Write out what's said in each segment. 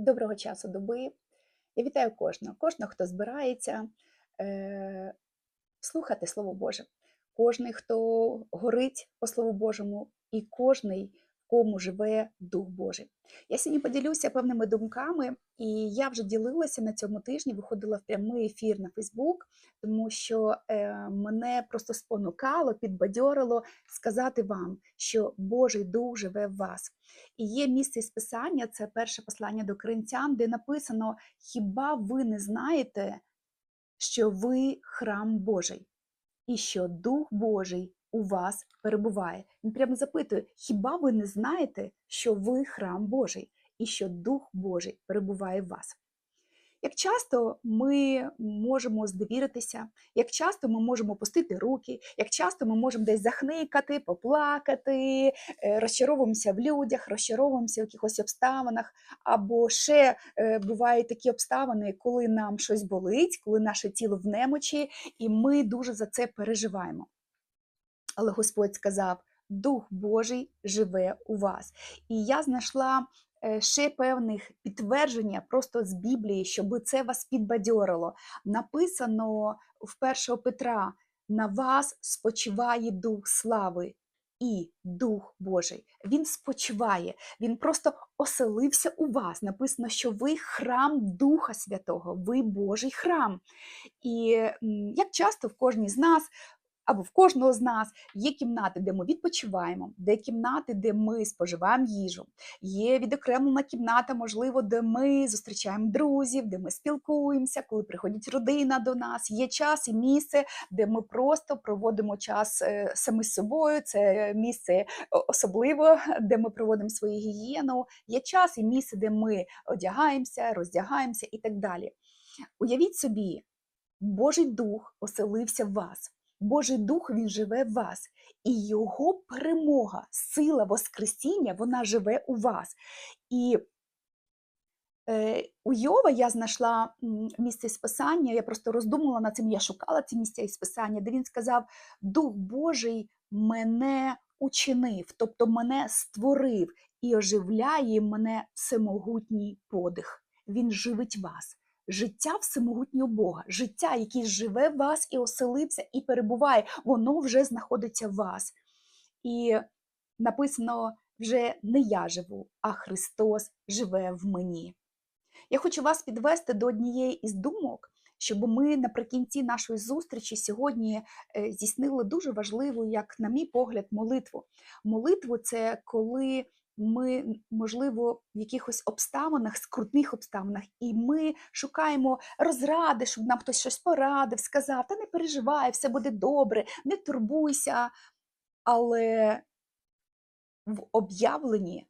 Доброго часу доби. Я вітаю кожного, кожного, хто збирається е, слухати Слово Боже, кожний, хто горить по Слову Божому, і кожний, кому живе Дух Божий. Я сьогодні поділюся певними думками, і я вже ділилася на цьому тижні, виходила в прямий ефір на Фейсбук, тому що е, мене просто спонукало, підбадьорило сказати вам, що Божий Дух живе в вас. І є місце із Писання, це перше послання до Коринтян, де написано: Хіба ви не знаєте, що ви храм Божий, і що Дух Божий у вас перебуває? Він прямо запитує: Хіба ви не знаєте, що ви храм Божий, і що Дух Божий перебуває в вас? Як часто ми можемо здовіритися, як часто ми можемо пустити руки, як часто ми можемо десь захникати, поплакати, е, розчаровуємося в людях, розчаровуємося в якихось обставинах, або ще е, бувають такі обставини, коли нам щось болить, коли наше тіло в немочі, і ми дуже за це переживаємо. Але Господь сказав: Дух Божий живе у вас. І я знайшла е, ще певних підтвердження просто з Біблії, щоб це вас підбадьорило. Написано в 1 Петра: на вас спочиває Дух слави. І Дух Божий, Він спочиває, Він просто оселився у вас. Написано, що ви храм Духа Святого, ви Божий храм. І як часто в кожній з нас або в кожного з нас є кімнати, де ми відпочиваємо, де кімнати, де ми споживаємо їжу. Є відокремлена кімната, можливо, де ми зустрічаємо друзів, де ми спілкуємося, коли приходить родина до нас. Є час і місце, де ми просто проводимо час е, самі з собою. Це місце особливо, де ми проводимо свою гігієну. Є час і місце, де ми одягаємося, роздягаємося і так далі. Уявіть собі, Божий Дух оселився в вас. Божий Дух він живе в вас, і Його перемога, сила Воскресіння, вона живе у вас. І е, у Йова я знайшла місце з Писання, я просто роздумувала над цим, я шукала ці місця із Писання, де він сказав: Дух Божий мене учинив, тобто мене створив і оживляє мене всемогутній подих. Він живить вас життя всемогутнього Бога, життя, яке живе в вас і оселився, і перебуває, воно вже знаходиться в вас. І написано вже не я живу, а Христос живе в мені. Я хочу вас підвести до однієї із думок, щоб ми наприкінці нашої зустрічі сьогодні е, здійснили дуже важливу, як, на мій погляд, молитву. Молитву це коли ми, можливо, в якихось обставинах, скрутних обставинах, і ми шукаємо розради, щоб нам хтось щось порадив, сказав, та не переживай, все буде добре, не турбуйся. Але в об'явленні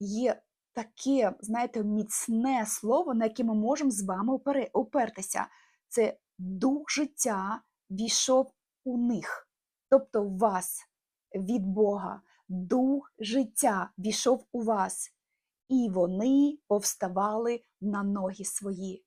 є таке, знаєте, міцне слово, на яке ми можемо з вами опертися. Це дух життя війшов у них, тобто в вас від Бога дух життя війшов у вас, і вони повставали на ноги свої.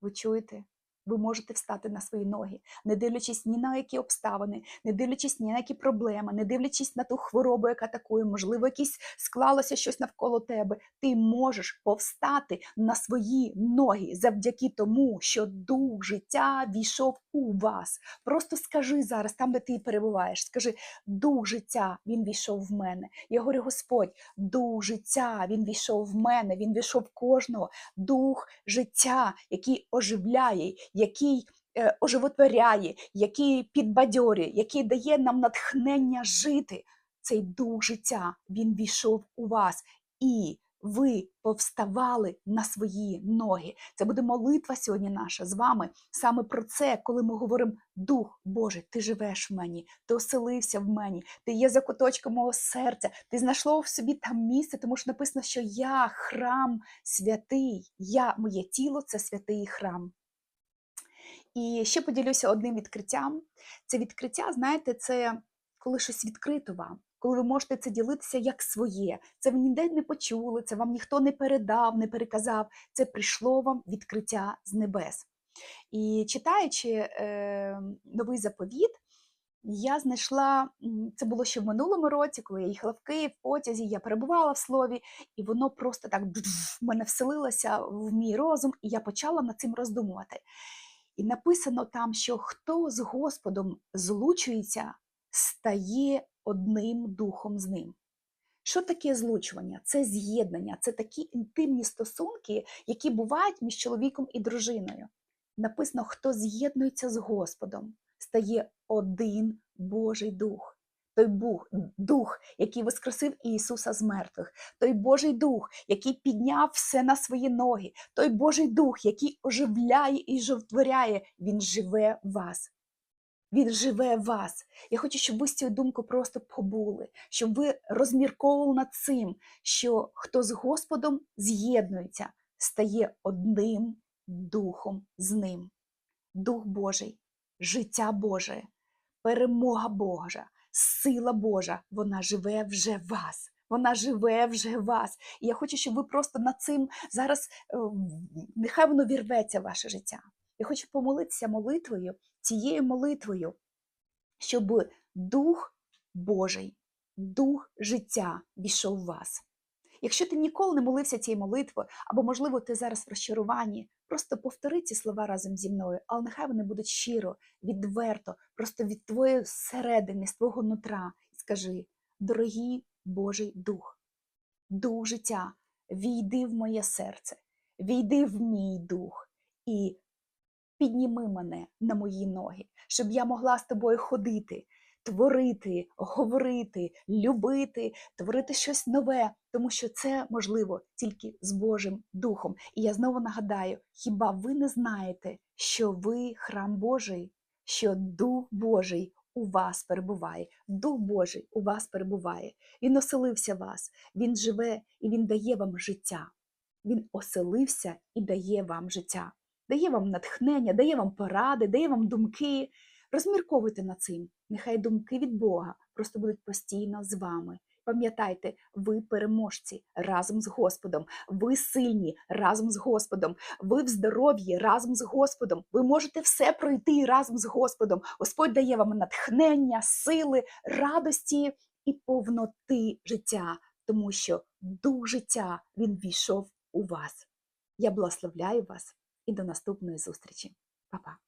Ви чуєте? Ви можете встати на свої ноги, не дивлячись ні на які обставини, не дивлячись ні на які проблеми, не дивлячись на ту хворобу, яка атакує, можливо, якісь склалося щось навколо тебе. Ти можеш повстати на свої ноги завдяки тому, що дух життя війшов у вас. Просто скажи зараз, там, де ти перебуваєш, скажи, дух життя, він війшов в мене. Я говорю, Господь, дух життя, він війшов в мене, він війшов в кожного, дух життя, який оживляє який е, оживотворяє, який підбадьорює, який дає нам натхнення жити. Цей дух життя він війшов у вас, і ви повставали на свої ноги. Це буде молитва сьогодні наша з вами. Саме про це, коли ми говоримо: Дух Боже, ти живеш в мені, ти оселився в мені, ти є за куточком мого серця, ти знайшло в собі там місце, тому що написано, що я храм святий, я, моє тіло це святий храм. І ще поділюся одним відкриттям. Це відкриття, знаєте, це коли щось відкрито вам, коли ви можете це ділитися як своє. Це ви ніде не почули, це вам ніхто не передав, не переказав. Це прийшло вам відкриття з небес. І читаючи е, новий заповіт, я знайшла це було ще в минулому році, коли я їхала в Київ в потязі, я перебувала в слові, і воно просто так в мене вселилося в мій розум, і я почала над цим роздумувати. І написано там, що хто з Господом злучується, стає одним духом з ним. Що таке злучування? Це з'єднання, це такі інтимні стосунки, які бувають між чоловіком і дружиною. Написано, хто з'єднується з Господом, стає один Божий дух. Той Бух, дух, який воскресив Ісуса з мертвих, той Божий дух, який підняв все на свої ноги, той Божий дух, який оживляє і животворяє, він живе в вас. Він живе в вас. Я хочу, щоб ви з цією думкою просто побули, щоб ви розмірковували над цим, що хто з Господом з'єднується, стає одним духом з ним. Дух Божий, життя Боже, перемога Божа, сила Божа, вона живе вже в вас. Вона живе вже в вас. І я хочу, щоб ви просто над цим зараз е, нехай воно вірветься в ваше життя. Я хочу помолитися молитвою, цією молитвою, щоб Дух Божий, Дух життя війшов в вас. Якщо ти ніколи не молився цією молитвою, або, можливо, ти зараз в розчаруванні, просто повтори ці слова разом зі мною, але нехай вони будуть щиро, відверто, просто від твоєї середини, з твого нутра. Скажи, дорогий Божий Дух, Дух життя, війди в моє серце, війди в мій дух і підніми мене на мої ноги, щоб я могла з тобою ходити, творити, говорити, любити, творити щось нове, тому що це можливо тільки з Божим Духом. І я знову нагадаю: хіба ви не знаєте, що ви храм Божий, що Дух Божий у вас перебуває, Дух Божий у вас перебуває. Він оселився вас, Він живе і Він дає вам життя. Він оселився і дає вам життя, дає вам натхнення, дає вам поради, дає вам думки. Розмірковуйте над цим. Нехай думки від Бога просто будуть постійно з вами. Пам'ятайте, ви переможці разом з Господом, ви сильні разом з Господом, ви в здоров'ї разом з Господом. Ви можете все пройти разом з Господом. Господь дає вам натхнення, сили, радості і повноти життя, тому що дух життя він війшов у вас. Я благословляю вас і до наступної зустрічі. Па-па!